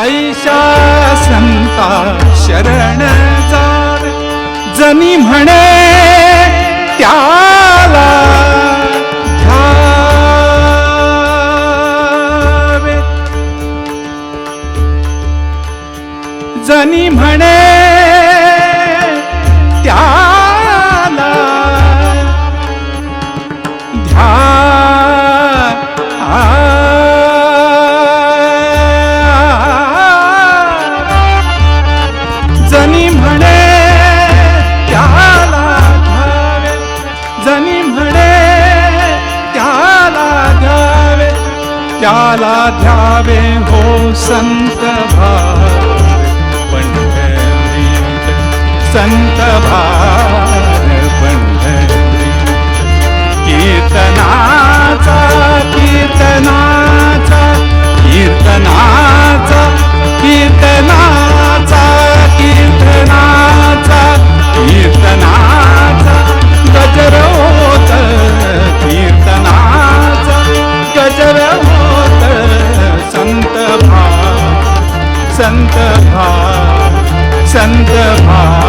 ऐशा संता शरण जावे जनी म्हणे त्याला जनी म्हणे त्याला ध्यावे हो संत भाव पंढरी संत भार. संत भाव संत भाव